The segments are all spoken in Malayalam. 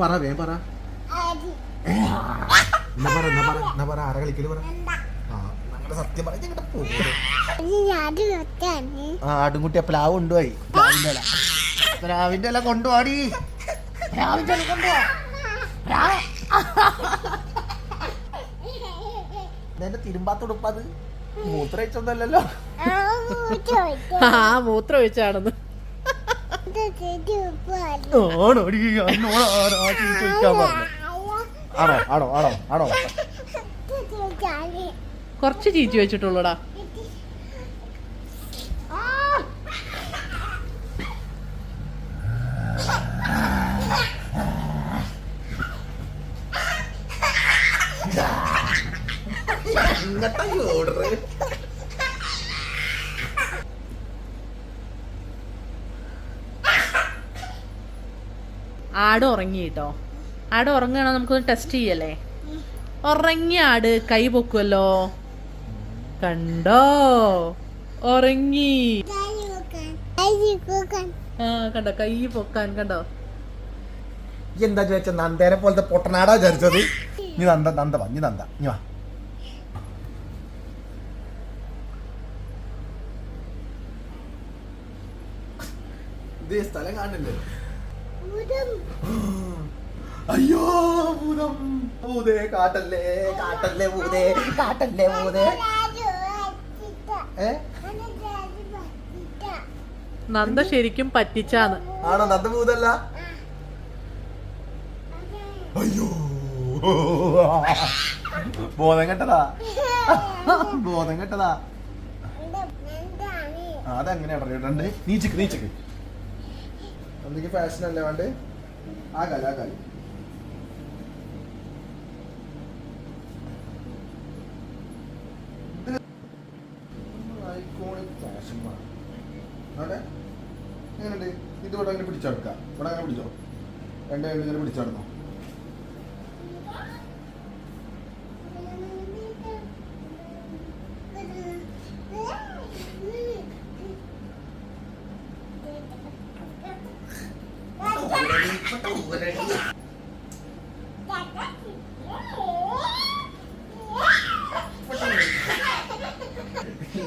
പറ വേം പറ. പറ പറ ആടുംകുട്ടി പ്ലാവ് കൊണ്ടുപോയി. പ്ലാവിന്റെ പ്ലാവിന്റെ കൊണ്ടുപോടി പ്ലാവിന്റെ ഇല കൊണ്ടുപോ തിരുമ്പാത്ത ഉടുപ്പത് മൂത്ര ഒഴിച്ചൊന്നല്ലോ ആ മൂത്ര ഒഴിച്ചാണെന്ന് ആണോടി? ആണോ ആണോ ആണോ ആണോ? കുറച്ച് ചീച്ചു വെച്ചിട്ടുള്ളൂടാ. ഇങ്ങട്ടാ ഈ ഓർഡർ ആട് ഉറങ്ങി കേട്ടോ. ആട് ഉറങ്ങുകയാണോ നമുക്കൊന്ന് ടെസ്റ്റ് ചെയ്യല്ലേ? ഉറങ്ങിയ ആട് കൈ പൊക്കുമല്ലോ കണ്ടോ? ഉറങ്ങി. ആ കണ്ടോ? കൈ പൊക്കാൻ കണ്ടോ? എന്താ ചോദിച്ച? നന്ദേനെ പോലത്തെ പൊട്ടനാടാ വിചാരിച്ചത്. നീ നന്ദ നന്ദ വാ നീ നന്ദ നീ വാ. ഇത് സ്ഥലം കാണുന്നില്ലേ? അയ്യോ ഭൂതം ഭൂതേ കാട്ടല്ലേ കാട്ടല്ലേ ഭൂതേ കാട്ടല്ലേ ഭൂതേ നന്ദ ശരിക്കും പറ്റിച്ചാണ് ആണോ നന്ദ ഭൂതല്ല അയ്യോ. ബോധം കെട്ടതാ. ബോധം കെട്ടതാ. ആ, അതെങ്ങനെ ഇടറിയിട്ടുണ്ട് നീച്ചക്ക് നീച്ചക്ക്. എന്തൊക്കെ ഫാഷൻ അല്ലേ വേണ്ട? ആ കാലം ആ കാലം ഇത് ഇവിടെ അങ്ങനെ പിടിച്ചെടുക്കാം ഇവിടെ അങ്ങനെ പിടിച്ചോ? രണ്ടേ രണ്ട് ഇങ്ങനെ പിടിച്ചെടുന്നോ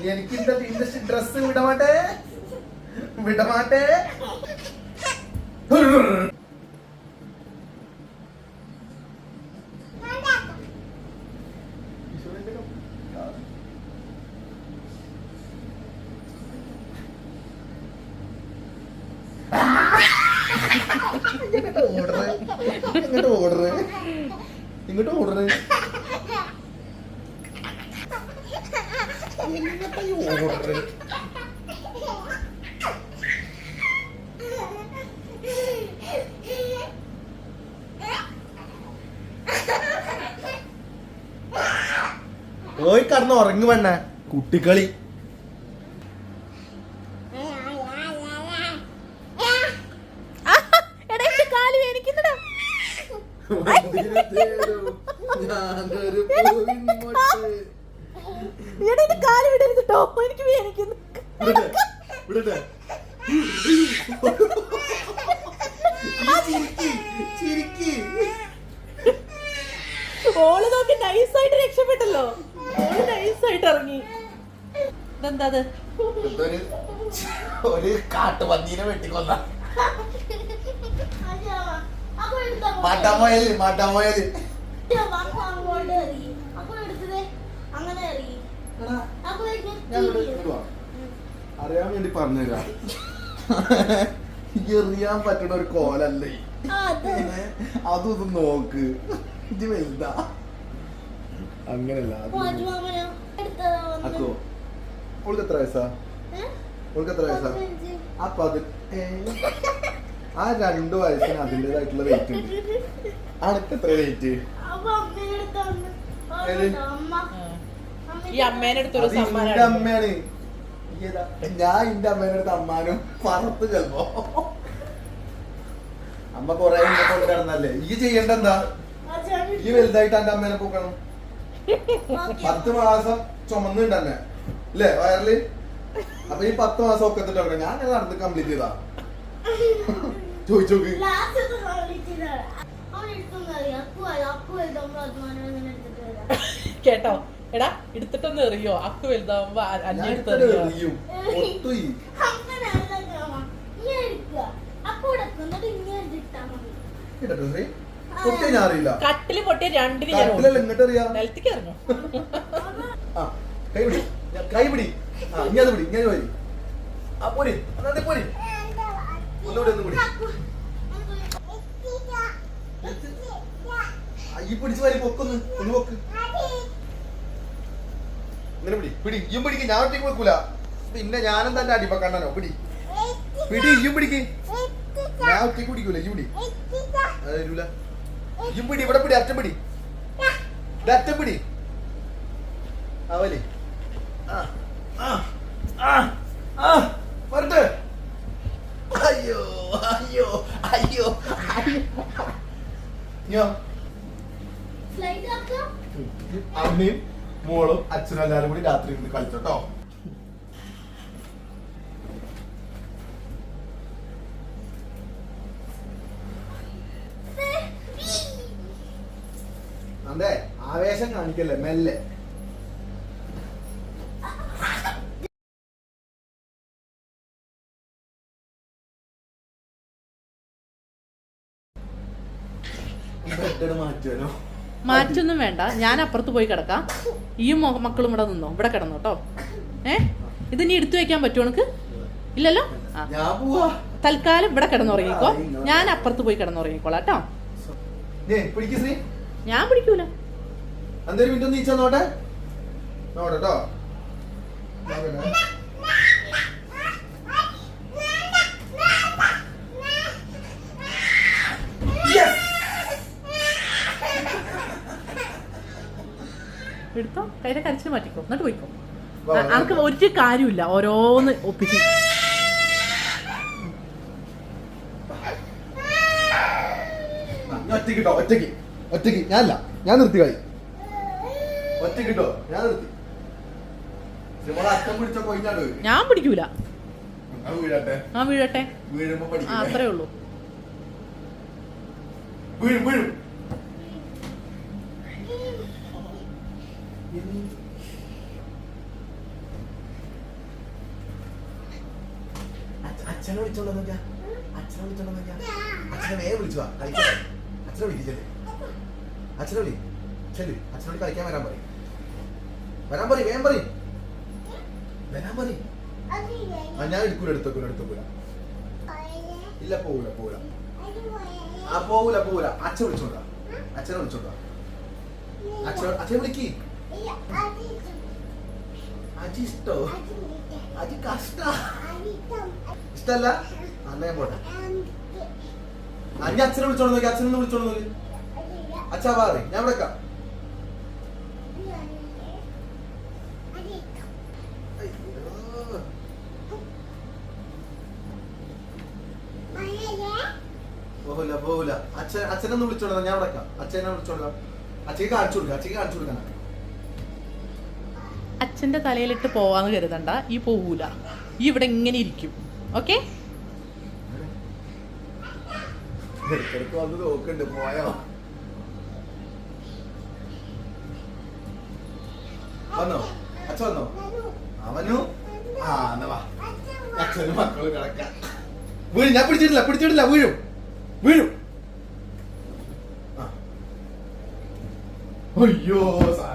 എനിക്ക് ഇന്നത്തെ ഡ്രസ് വിടമാട്ടെ? വിടമാട്ടെ? ഇങ്ങോട്ട് ഓർഡർ ഇങ്ങോട്ട് ഓർഡർ ഓർഡർ പോയി കടന്ന് ഉറങ്ങു വേണ്ട കുട്ടിക്കളി. ഞാനൊരു പൂവിൻ വേനിക്കുന്നുടാ എടാ എന്റെ കാൽ വിടരുത് കേട്ടോ. എനിക്ക് വേനിക്കുന്നു ഓൾ നോക്കി നൈസായിട്ട് രക്ഷപ്പെട്ടല്ലോ. ഓൾ നൈസായിട്ട് ഇറങ്ങി. ഇതെന്താ അത്? ഒരു കാട്ടുപന്നീനെ വെട്ടിക്കൊന്ന. മാട്ടാമോയൽ മാട്ടാമോയൽ അങ്ങനെ അറിയും ഞാൻ ഇവിടെ ഇങ്ങോട്ട് വാ. അറിയാൻ വേണ്ടി പറഞ്ഞുതരാം. എറിയാൻ പറ്റുന്ന ഒരു കോലല്ലേ? അതൊന്നും നോക്ക്. ഇത് വലുതാ. അങ്ങനല്ല അക്കോ ഓൾക്ക് എത്ര വയസ്സാ? ഓൾക്ക് എത്ര വയസ്സാ? അപ്പൊ അത് ആ രണ്ടു വയസ്സിന് അതിന്റെതായിട്ടുള്ള വെയിറ്റ് ഉണ്ട്. അനക്ക് എത്ര വെയിറ്റ് ഈ അമ്മേനെ അടുത്തൊരു അത് ഇന്റെ സമ്മാനം അമ്മയാണ് ഈ ഏതാ? ഞാൻ ഇന്റെ അമ്മേനെ അടുത്ത് അമ്മാനും പറത്ത് ചെലപ്പോ അമ്മ കൊറേ കൊണ്ട് കിടന്നല്ലേ ഈ ചെയ്യേണ്ട എന്താ ഈ വലുതായിട്ട് എന്റെ അമ്മേനെ പോക്കണം. പത്ത് മാസം ചുമന്നുണ്ട് തന്നെ അല്ലേ വയറിൽ? അപ്പൊ ഈ പത്ത് മാസം ഒക്കെ എത്തിട്ട് ഞാൻ അങ്ങനെ നടന്ന് കംപ്ലീറ്റ് ചെയ്താ. ചോദിച്ചോക്ക്. കേട്ടോ? എടാ എടുത്തിട്ടൊന്ന് എറിയോ. അക്ക് വലുതാവുമ്പോ അ- അന്നെ ഞാൻ എടുത്ത് ഇത്ര എറിയോ. എറിയും. ഒട്ടുയി കേട്ടോ ശ്രീ കുട്ടി ഞാൻ അറിയില്ല. കട്ടിൽ പൊട്ടിയ രണ്ടിന് ഞാൻ കട്ടിലല്ല ഇങ്ങോട്ട് അറിയാ നിലത്തേക്ക് ഇറങ്ങും. ആ കൈ പിടി. ഞാൻ- കൈ പിടി. ആ ഇങ്ങനെ പിടി ഇങ്ങനെ വരി ആ പോരി. അതെ പോരി. ഒന്നുകൂടി ഒന്നും കൂടി ആ, ഈ പിടിച്ചു വരി പൊക്കൊന്ന് ഒന്ന് പൊക്ക്. ഇങ്ങനെ പിടി. പിടി. ഇയും പിടിക്ക്. ഞാൻ ഒറ്റയ്ക്ക് വെക്കൂല പിന്നെ ഞാനും തന്നെ അടിപ്പ കണ്ണനോ പിടി. പിടി ഇയും പിടിക്ക്. ഞാൻ ഒറ്റയ്ക്ക് പിടിക്കൂല. ഇയും പിടി. തരൂല. ഇയും പിടി. ഇവിടെ പിടി. അറ്റം പിടി. അറ്റം പിടി. അവലി വരട്ടെ. അയ്യോ അയ്യോ അയ്യോ. അയ്യോ അമ്മയും മോളും അച്ഛനും എല്ലാരും കൂടി രാത്രി ഇരുന്ന് കളിച്ചോട്ടോ അതെ ആവേശം കാണിക്കല്ലേ മെല്ലെ. ബെഡ് മാറ്റുമല്ലോ മാറ്റൊന്നും വേണ്ട. ഞാൻ അപ്പുറത്ത് പോയി കിടക്കാം. ഈ മക്കളും ഇവിടെ നിന്നോ? ഇവിടെ കിടന്നു കേട്ടോ ഏ? ഇത് നീ എടുത്തു വെക്കാൻ പറ്റുമോ എനിക്ക് ഇല്ലല്ലോ? തൽക്കാലം ഇവിടെ കിടന്നുറങ്ങിക്കോ. ഞാൻ അപ്പുറത്ത് പോയി കിടന്നുറങ്ങിക്കോളാം കേട്ടോ ഞാൻ പിടിക്കൂല. നോട്ടെ എടുത്തോ കയ്യിലെ കരച്ചിൽ മാറ്റിക്കോ. എന്നിട്ട് പോയിക്കോ. വാ. ഒരു കാര്യമില്ല ഓരോന്ന് ഒപ്പിച്ച്. ഒറ്റയ്ക്ക് കിട്ടോ ഒറ്റയ്ക്ക്. ഒറ്റയ്ക്ക്. ഞാനല്ല. ഞാൻ നിർത്തി കളി. ഒറ്റയ്ക്ക് കിട്ടോ ഞാൻ നിർത്തി. ഞാൻ പിടിക്കൂല. ആ വീഴട്ടെ. വീഴുമ്പോ അത്രേ ഉള്ളൂ. വീഴും വീഴും അച്ഛ- അച്ഛനെ വിളിച്ചോളൂ നോക്കിയാ അച്ഛനെ വിളിച്ചോളൂ നോക്കിയാ അച്ഛനെ വേഗം വിളിച്ചു വാ കളിക്കാൻ. അച്ഛനെ വിളിക്കില്ലേ അച്ഛനെ വിളി. ചെല്ലു. അച്ഛനോട് കളിക്കാൻ വരാൻ പറയും. വരാൻ പറയും വേഗം പറയും. വരാൻ പറയും. ആ ഞാൻ എടുക്കൂല എടുത്തോക്കൂല എടുത്തോക്കൂല ഇല്ല പോകൂല പോകൂല ആ പോകൂല പോകൂല അച്ഛൻ വിളിച്ചോണ്ടാ. അച്ഛനെ വിളിച്ചോണ്ടാ. അച്ഛൻ അച്ഛനെ വിളിക്ക്. അജി ഇഷ്ടോ അജി കഷ്ട. ഇഷ്ടല്ല? അന്നേ പോട്ടെ. അഞ്ഞ അച്ഛനെ വിളിച്ചോണ്ട് നോക്കി അച്ഛനൊന്ന് വിളിച്ചോണ്ട് നോക്കി. അച്ഛാ പാറി ഞാൻ ഇവിടെ പോകൂല പോകൂല അച്ഛൻ അച്ഛനൊന്ന് വിളിച്ചോണ്ടാ ഞാൻ വിളിക്കാം അച്ഛനെ വിളിച്ചോളാം അച്ഛക്ക് കാണിച്ചു കൊടുക്കാം അച്ഛക്ക് കാണിച്ചു കൊടുക്കണം അച്ഛന്റെ തലയിലിട്ട് പോവാന്ന് കരുതണ്ട. ഈ പോവൂല. ഈ ഇവിടെ ഇങ്ങനെ ഇരിക്കും. ഓക്കെ വന്ന് വന്നോ? വാ. വീഴും ഞാൻ പിടിച്ചിട്ടില്ല പിടിച്ചിട്ടില്ല വീഴും. വീഴും. അയ്യോ സാധനം